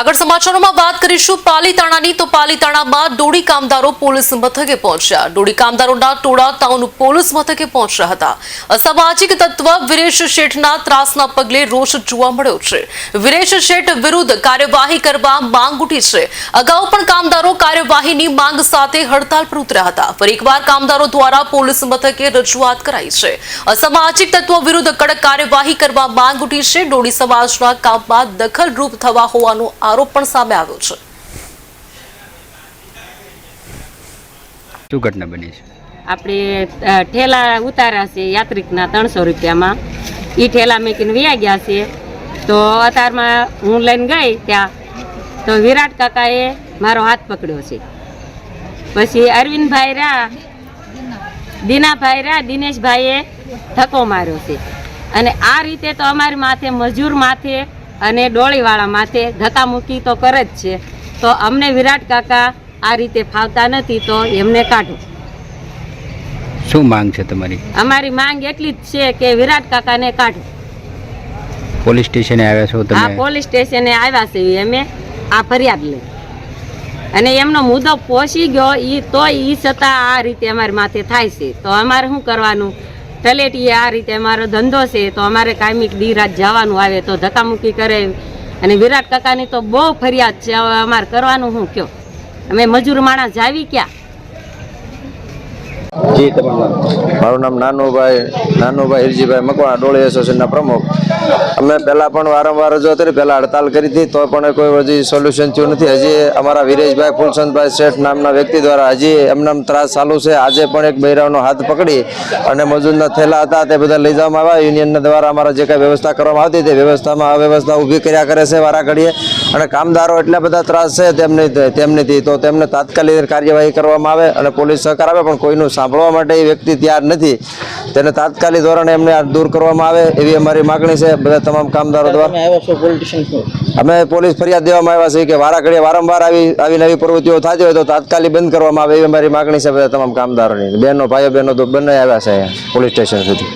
આગળ સમાચારોમાં વાત કરીશું પાલીતાણાની. તો પાલીતાણામાં ડોડી કામદારો પોલીસ મથકે પહોંચ્યા. ડોડી કામદારોના ટોળા ટાઉન પોલીસ મથકે પહોંચ્યા હતા. અસામાજિક તત્વ વિરેશ શેઠના ત્રાસના પગલે રોષ જોવા મળ્યો છે. વિરેશ શેઠ વિરુદ્ધ કાર્યવાહી કરવા માંગ ઉઠી છે. અગાઉ પણ કામદારો કાર્યવાહીની માંગ સાથે હડતાલ પર ઉતર્યા હતા. ફરી એકવાર કામદારો દ્વારા પોલીસ મથકે રજૂઆત કરાઈ છે. અસામાજિક તત્વો વિરુદ્ધ કડક કાર્યવાહી કરવા માંગ ઉઠી છે. ડોડી સમાજના કામમાં દખલરૂપ થવા હોવાનો આરોપ પણ સામે આવ્યો છે. શું ઘટના બની છે? આપણે ઠેલા ઉતાર્યા છે યાત્રિકના ત્રણસો રૂપિયામાં. એ ઠેલા મેકીને વ્યા ગયા છે. તો અત્યારમાં હું લઈને ગઈ ત્યાં. તો વિરાટ કાકાએ મારો હાથ પકડ્યો છે. પછી અરવિંદભાઈ રા દીનાભાઈ રા દિનેશભાઈએ ધક્કો માર્યો છે. અને આ રીતે તો અમારી માથે મજૂર માથે અને ડોળીવાળા માથે ધક્કામુક્કી તો કરે જ છે. તો અમને વિરાટ કાકા આ રીતે ફાવતા નથી તો એમને કાઢો. શું માંગ છે તમારી? અમારી માંગ એટલી જ છે કે વિરાટ કાકાને કાઢો. પોલીસ સ્ટેશને આવ્યા છો તમે? પોલીસ સ્ટેશને આવ્યા છે અમે. આ ફરિયાદ લઈ. અને એમનો મુદ્દો પહોંચી ગયો એ તો એ છતાં આ રીતે અમારી માથે થાય છે. તો અમારે શું કરવાનું? તલેટીએ આ રીતે અમારો ધંધો છે, તો અમારે કાયમિક દી રાત જવાનું આવે તો ધક્કામુક્કી કરે. અને વિરાટ કાકાની તો બહુ ફરિયાદ છે, હવે અમારે કરવાનું હું કયો? અમે મજૂર માણસ જાવી ક્યાં? મારું નામ નાનુભાઈ નાનુભાઈ હિરજીભાઈ મકવાણા, ડોળી એસોસિએશનના પ્રમુખ. અમે પહેલાં પણ વારંવાર રજૂઆત કરી, પહેલાં હડતાલ કરી હતી, તો પણ કોઈ હજી સોલ્યુશન થયું નથી. હજી અમારા વિરેશભાઈ ફૂલચંદભાઈ શેઠ નામના વ્યક્તિ દ્વારા હજી એમના ત્રાસ ચાલુ છે. આજે પણ એક બૈરાવનો હાથ પકડી અને મજૂરના થેલા હતા, તે બધા લઈ જવામાં આવ્યા. યુનિયનના દ્વારા અમારા જે કાંઈ વ્યવસ્થા કરવામાં આવતી તે વ્યવસ્થામાં અવ્યવસ્થા ઊભી કર્યા કરે છે વારા ઘડીએ અને કામદારો એટલા બધા ત્રાસ છે, તેમની તેમનીથી તો તેમને તાત્કાલિક કાર્યવાહી કરવામાં આવે અને પોલીસ સહકાર આવે પણ કોઈનું સાંભળવા માટે એ વ્યક્તિ તૈયાર નથી. તેને તાત્કાલિક ધોરણે એમને દૂર કરવામાં આવે એવી અમારી માગણી છે. બધા તમામ કામદારો દ્વારા. અમે પોલીસ ફરિયાદ દેવામાં આવ્યા છે કે વારા ઘડીએ વારંવાર આવી આવી નવી પ્રવૃત્તિઓ થતી હોય તો તાત્કાલિક બંધ કરવામાં આવે એવી અમારી માગણી છે બધા તમામ કામદારોની. બહેનો ભાઈઓ બહેનો તો બંને આવ્યા છે પોલીસ સ્ટેશન સુધી.